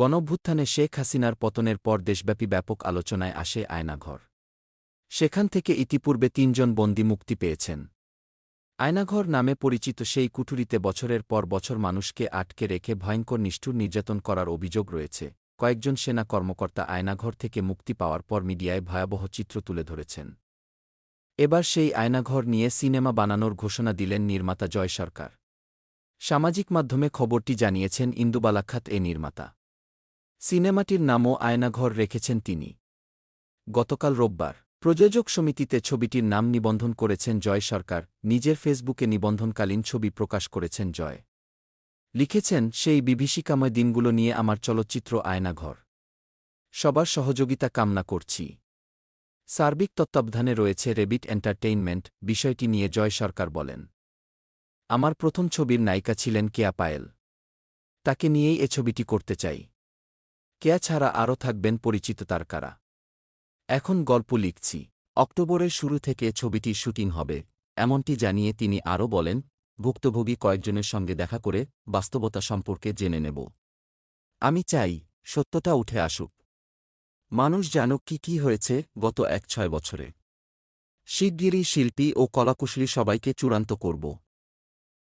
গণভ্যুত্থানে শেখ হাসিনার পতনের পর দেশব্যাপী ব্যাপক আলোচনায় আসে আয়নাঘর। সেখান থেকে ইতিপূর্বে তিনজন বন্দী মুক্তি পেয়েছেন। আয়নাঘর নামে পরিচিত সেই কুঠুরিতে বছরের পর বছর মানুষকে আটকে রেখে ভয়ঙ্কর নিষ্ঠুর নির্যাতন করার অভিযোগ রয়েছে। কয়েকজন সেনা কর্মকর্তা আয়নাঘর থেকে মুক্তি পাওয়ার পর মিডিয়ায় ভয়াবহ চিত্র তুলে ধরেছেন। এবার সেই আয়নাঘর নিয়ে সিনেমা বানানোর ঘোষণা দিলেন নির্মাতা জয় সরকার। সামাজিক মাধ্যমে খবরটি জানিয়েছেন ইন্দুবালাখাত এ নির্মাতা। সিনেমাটির নামও আয়নাঘর রেখেছেন তিনি। গতকাল রোববার প্রযোজক সমিতিতে ছবিটির নাম নিবন্ধন করেছেন জয় সরকার, নিজের ফেসবুকে নিবন্ধনকালীন ছবি প্রকাশ করেছেন জয়। লিখেছেন, সেই বিভীষিকাময় দিনগুলো নিয়ে আমার চলচ্চিত্র আয়নাঘর। সবার সহযোগিতা কামনা করছি। সার্বিক তত্ত্বাবধানে রয়েছে রেবিট এন্টারটেইনমেন্ট, বিষয়টি নিয়ে জয় সরকার বলেন। আমার প্রথম ছবির নায়িকা ছিলেন কেয়া পায়েল। তাকে নিয়েই এ ছবিটি করতে চাই। কেয়া ছাড়া আরও থাকবেন পরিচিত তারকারা এখন গল্প লিখছি। অক্টোবরের শুরু থেকে ছবিটির শুটিং হবে, এমনটি জানিয়ে তিনি আরও বলেন, ভুক্তভোগী কয়েকজনের সঙ্গে দেখা করে বাস্তবতা সম্পর্কে জেনে নেব। আমি চাই সত্যটা উঠে আসুক। মানুষ জানুক কি কি হয়েছে গত এক ছয় বছরে। শিগগিরই শিল্পী ও কলাকুশলী সবাইকে চূড়ান্ত করব।